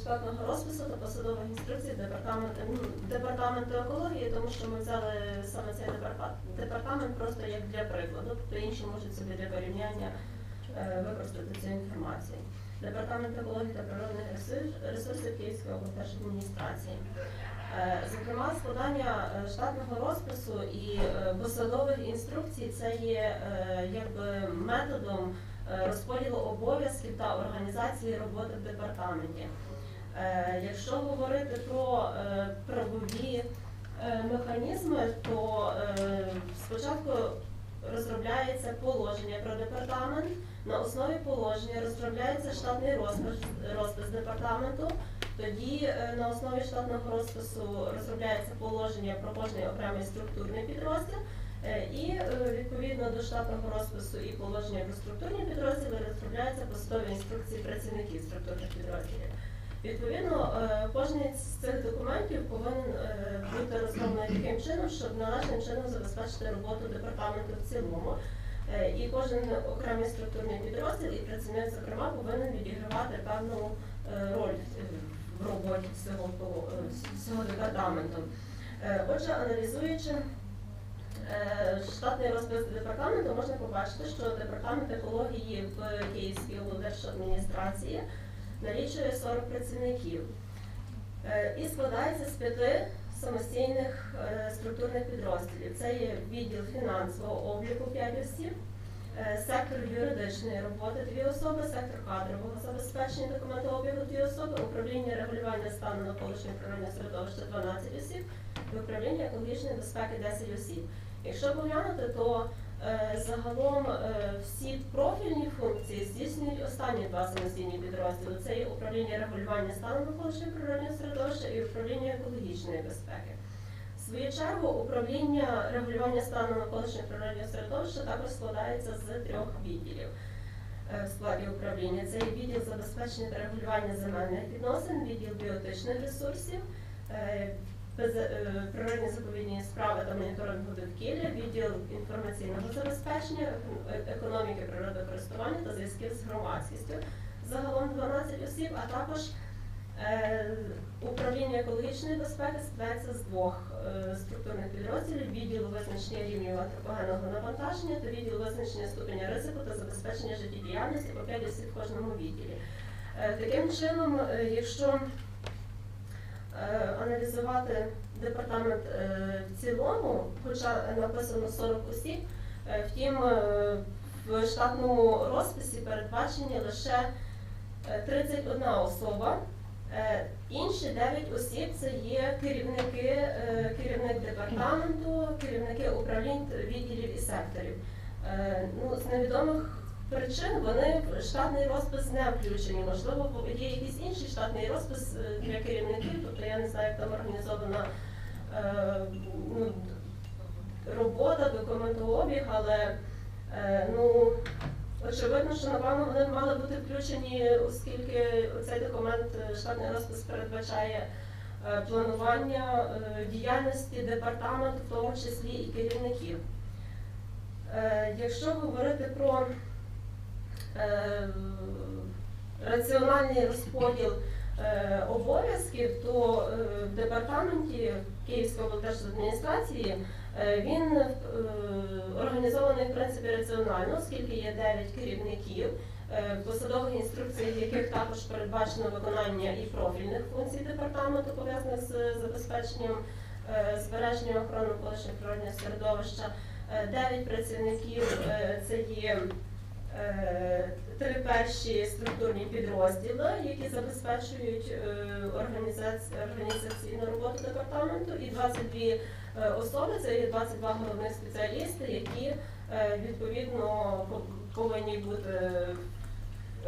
штатного розпису та посадових інструкцій департаменту, департаменту екології, тому що ми взяли саме цей департамент департамент просто як для прикладу, тобто інші можуть собі для порівняння е, використати цю інформацію. Департамент екології та природних ресурсів Київської облдержадміністрації. Е, Зокрема, складання е, штатного розпису і е, посадових інструкцій це є якби методом розподілу обов'язків та організації роботи в департаменті. Якщо говорити про правові механізми, то спочатку розробляється положення про департамент. На основі положення розробляється штатний розпис, розпис департаменту. Тоді е, на основі штатного розпису розробляється положення про кожний окремий структурний підрозділ. Е, І е, відповідно до штатного розпису і положення про структурні підрозділи розробляються посадові інструкції працівників структурних підрозділів. Відповідно, кожен з цих документів повинен бути розроблений таким чином, щоб належним чином забезпечити роботу департаменту в цілому. Е, І кожен окремий структурний підрозділ і працівник, зокрема, повинен відігравати певну е, роль е, в роботі цього, цього департаменту. Отже, аналізуючи штатний розпис департаменту, можна побачити, що департамент екології в Київській облдержадміністрації налічує 40 працівників і складається з п'яти самостійних е, структурних підрозділів. Це є відділ фінансового обліку 5 осіб, е, сектор юридичної роботи 2 особи, сектор кадрового забезпечення документообігу 2 особи, управління регулювання стану навколишнього природного середовища 12 осіб і управління екологічної безпеки 10 осіб. Якщо поглянути, то загалом е, всі профільні функції здійснюють останні два самостійні підрозділи. Це є управління регулювання стану навколишнього природного середовища і управління екологічної безпеки. В свою чергу управління регулювання стану навколишнього природного середовища також складається з трьох відділів. е, В складі управління це є відділ забезпечення та регулювання земельних відносин, відділ біотичних ресурсів, е, е, природні заповідні справи та моніторингу довкілля, відділ інформаційного забезпечення, е- економіки природокористування та зв'язків з громадськістю. Загалом 12 осіб, а також е, управління екологічної безпеки складається з двох е, структурних підрозділів: відділу визначення рівнів антропогенного навантаження та відділ визначення ступеня ризику та забезпечення життєдіяльності по 5 осіб в кожному відділі. Е, Таким чином, е, якщо е, аналізувати департамент е, в цілому, хоча написано 40 осіб, е, втім е, в штатному розписі передбачені лише е, 31 особа. Інші 9 осіб це є керівники, керівник департаменту, керівники управлінь відділів і секторів. Ну, з невідомих причин вони штатний розпис не включені. Можливо, є якийсь інший штатний розпис е, для керівників, тобто я не знаю, як там організована е, ну, робота, документообіг, але е, ну, очевидно, що напевно вони мали бути включені, оскільки цей документ штатний розпис передбачає планування діяльності департаменту, в тому числі і керівників. Якщо говорити про раціональний розподіл е, обов'язків, то е, в департаменті Київської облдержадміністрації е, він е, організований в принципі раціонально, оскільки є 9 керівників, е, посадових інструкціях, яких також передбачено виконання і профільних функцій департаменту, пов'язаних з забезпеченням е, збереження охорони колишнього природного середовища. Е, Дев'ять працівників е, це є е, три перші структурні підрозділи, які забезпечують е, організаційну роботу департаменту, і 22 е, особи, це є 22 головних спеціалісти, які е, відповідно повинні бути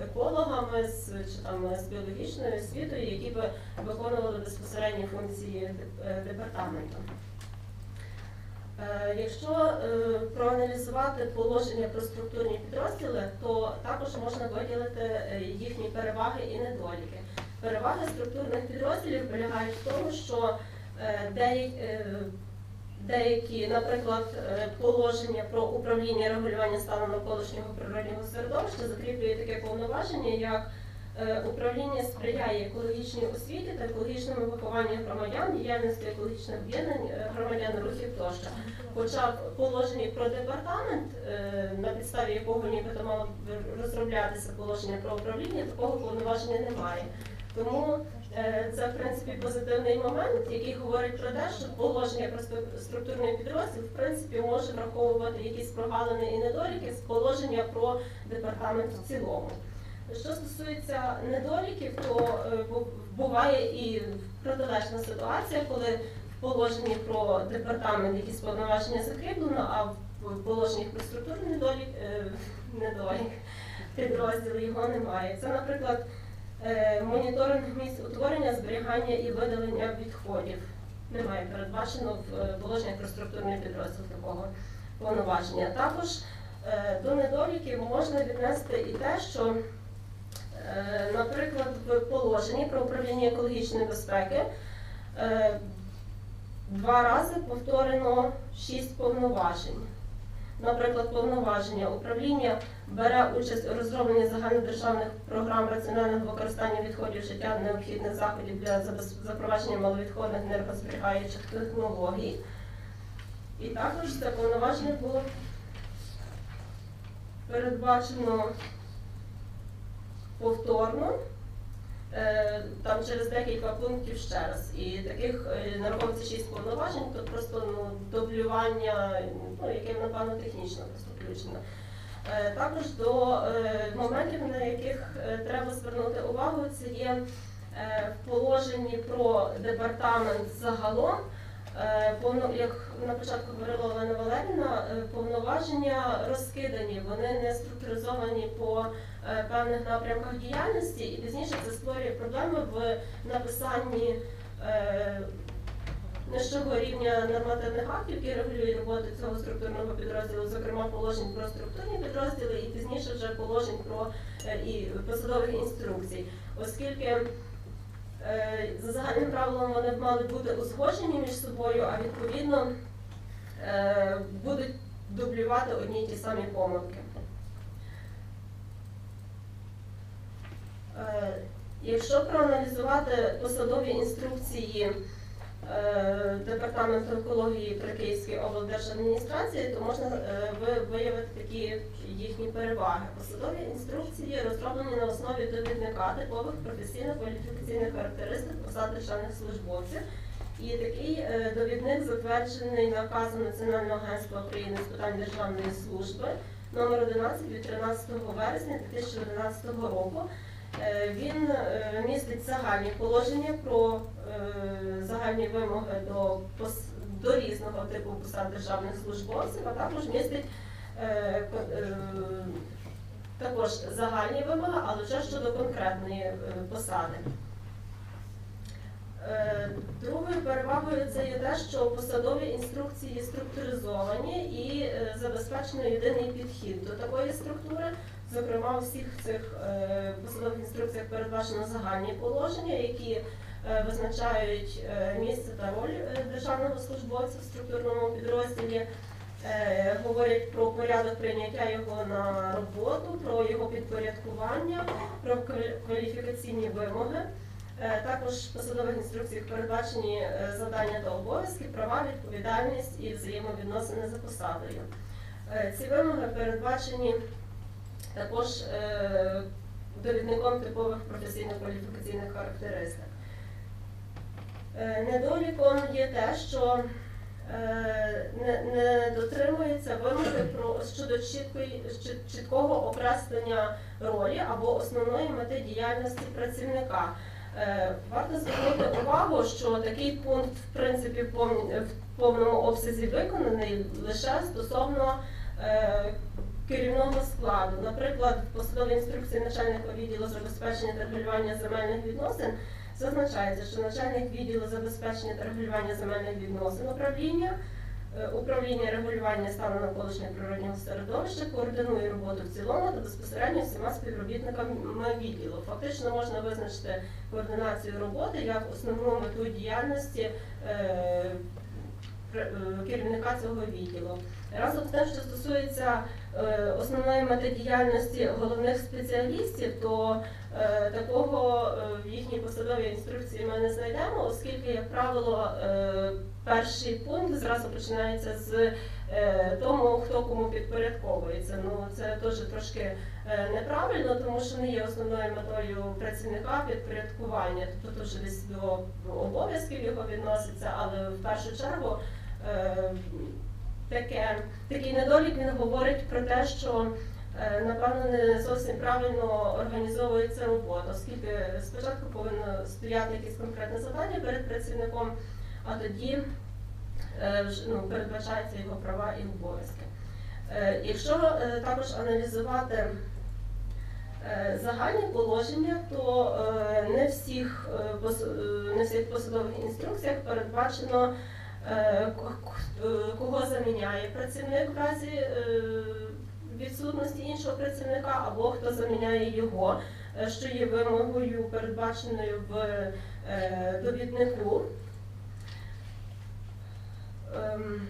екологами з чи там з біологічною освітою, які би виконували безпосередні функції е, департаменту. Е, Якщо е, проаналізувати положення про структурні підрозділи, то також можна виділити е, їхні переваги і недоліки. Переваги структурних підрозділів полягають в тому, що деякі, наприклад, положення про управління регулювання стану навколишнього природнього середовища закріплює таке повноваження, як Управління сприяє екологічній освіті та екологічному вихованню громадян, діяльності екологічних об'єднань е, громадян рухів тощо. Хоча в положенні про департамент, е, на підставі якого нібито мало розроблятися положення про управління, такого повноваження немає. Тому е, це в принципі позитивний момент, який говорить про те, що положення про структурний підрозділ в принципі може враховувати якісь прогалини і недоліки з положення про департамент в цілому. Що стосується недоліків, то е, буває і протилежна ситуація, коли в положенні про департамент якісь повноваження закріплено, а в положенні про структурний недолік, е, недолік підрозділу його немає. Це, наприклад, е, моніторинг місць утворення, зберігання і видалення відходів. Немає передбачено в положенні про структурний підрозділ такого повноваження. Також до недоліків можна віднести і те, що Наприклад, в положенні про управління екологічної безпеки е, два рази повторено шість повноважень. Наприклад, повноваження управління бере участь у розробленні загальнодержавних програм раціонального використання відходів життя необхідних заходів для запровадження маловідходних енергозберігаючих технологій. І також це повноваження було передбачено повторно, е, там через декілька пунктів ще раз. І таких е, нараховується шість повноважень, то просто ну, дублювання, ну, яке, напевно, технічно просто включено. Е, Також до моментів, на яких треба звернути увагу, це є в положенні про департамент загалом. Як на початку говорила Олена Валеріна, повноваження розкидані, вони не структуризовані по певних напрямках діяльності, і пізніше це створює проблеми в написанні е, нижчого рівня нормативних актів, які регулюють роботу цього структурного підрозділу, зокрема положень про структурні підрозділи, і пізніше вже положень про е, і посадових інструкцій, оскільки е, за загальним правилом вони б мали бути узгоджені між собою, а відповідно е, будуть дублювати одні й ті самі помилки. Якщо проаналізувати посадові інструкції е, Департаменту екології при Київській облдержадміністрації, то можна е, виявити такі їхні переваги. Посадові інструкції розроблені на основі довідника типових професійно-кваліфікаційних характеристик посад державних службовців. І такий е, довідник затверджений наказом Національного агентства України з питань державної служби номер 11 від 13 вересня 2011 року. Е, Він е, містить загальні положення про е, загальні вимоги до, до різного типу посад державних службовців, а також містить ко- також загальні вимоги, але вже щодо конкретної посади. Е, Другою перевагою це є те, що посадові інструкції структуризовані і е, забезпечено єдиний підхід до такої структури. Зокрема, у всіх цих е, посадових інструкціях передбачено загальні положення, які визначають місце та роль державного службовця в структурному підрозділі, говорять про порядок прийняття його на роботу, про його підпорядкування, про квалі- кваліфікаційні вимоги. Е, Також в посадових інструкціях передбачені е, завдання та обов'язки, права, відповідальність і взаємовідносини за посадою. Е, Ці вимоги передбачені також довідником типових професійно-кваліфікаційних характеристик. Недоліком є те, що не, дотримується вимоги щодо чіткого окреслення ролі або основної мети діяльності працівника. Е, Варто звернути увагу, що такий пункт в принципі в повному обсязі виконаний лише стосовно е, керівного складу. Наприклад, в посадовій інструкції начальника відділу забезпечення та регулювання земельних відносин зазначається, що начальник відділу забезпечення та регулювання земельних відносин управління. Е, Управління регулювання стану навколишнього природнього середовища координує роботу в цілому та безпосередньо всіма співробітниками відділу. Фактично можна визначити координацію роботи як основну мету діяльності е, е, керівника цього відділу. Разом з тим, що стосується е, основної мети діяльності головних спеціалістів, то е, такого е, в їхній посадовій інструкції ми не знайдемо, оскільки, як правило, перший пункт зразу починається з тому, хто кому підпорядковується. Ну це теж трошки неправильно, тому що не є основною метою працівника підпорядкування, тобто то вже десь до обов'язків його відноситься, але в першу чергу. Таке, такий недолік він говорить про те, що е, напевно не зовсім правильно організовується робота, оскільки спочатку повинно стояти якесь конкретне завдання перед працівником, а тоді е, ну, передбачаються його права і обов'язки. Е, Якщо також аналізувати загальні положення, то не, всіх, не всіх посадових інструкціях передбачено, кого заміняє працівник в разі е, відсутності іншого працівника, або хто заміняє його, е, що є вимогою, передбаченою в е, довіднику. Ем,